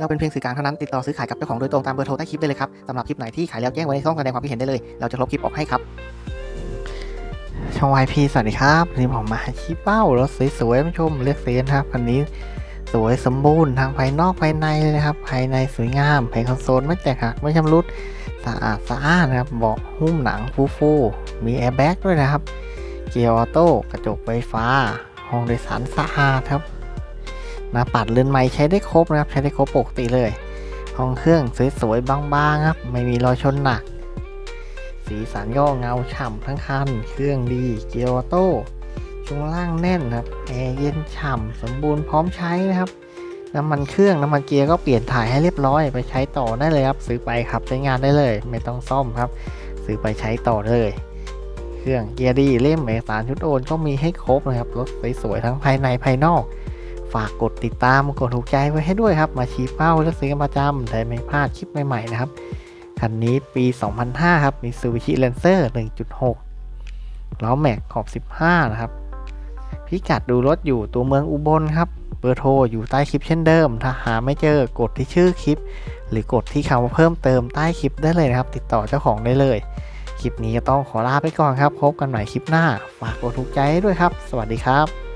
เราเป็นเพียงสื่อกลางเท่านั้นติดต่อซื้อขายกับเจ้าของโดยตรงตามเบอร์โทรใต้คลิปได้เลยครับสำหรับคลิปไหนที่ขายแล้วแจ้งไว้ในช่องแสดงความคิดเห็นได้เลย เราจะลบคลิปออกให้ครับช่อง YP สวัสดีครับวันนี้ผมมาชี้เป้ารถสวยๆมาชมเลือกเซียนครับคันนี้สวยสมบูรณ์ทางภายนอกภายในเลยนะครับ ภายในสวยงามภายคอนโซลไม่แตกหักไม่ชำรุดสะอาดสะอ้านนะครับเบาะหุ้มหนังฟูฟูมีแอร์แบ็กด้วยนะครับ เกียร์ออโต้กระจกไฟฟ้าห้องโดยสารสะอาดครับ น้าปัดเรือนไม้ใช้ได้ครบนะครับ ใช้ได้ครบปกติเลยห้องเครื่องสวยๆบางๆครับ ไม่มีรอยชนหนัก สีสันก็เงาฉ่ำทั้งคัน เครื่องดีเกียร์ออโต้ช่วงล่างแน่นครับแอร์เย็นฉ่ำสมบูรณ์พร้อมใช้นะครับน้ำมันเครื่องน้ำมันเกียร์ก็เปลี่ยนถ่ายให้เรียบร้อยไปใช้ต่อได้เลยครับ ซื้อไปครับใช้งานได้เลย ไม่ต้องซ่อมครับ ซื้อไปใช้ต่อเลย เครื่องเกียร์ดีเล่มเอกสารชุดโอนก็มีให้ครบนะครับรถสวยๆทั้งภายในภายนอก ฝากกดติดตามกดถูกใจไว้ให้ด้วยครับ มาชี้เป้าเลือกซื้อประจำได้ไม่พลาดคลิปใหม่ๆนะครับ คันนี้ปี 2005 ครับ มีซูบิชิเลนเซอร์ 1.6 ล้อแม็กขอบ 15 นะครับ พิกัดดูรถอยู่ตัวเมืองอุบลครับ เบอร์โทรอยู่ใต้คลิปเช่นเดิม ถ้าหาไม่เจอกดที่ชื่อคลิป หรือกดที่คำว่าเพิ่มเติมใต้คลิปได้เลยนะครับ ติดต่อเจ้าของได้เลย คลิปนี้ก็ต้องขอลาไปก่อนครับ พบกันใหม่คลิปหน้า ฝากกดถูกใจให้ด้วยครับ สวัสดีครับ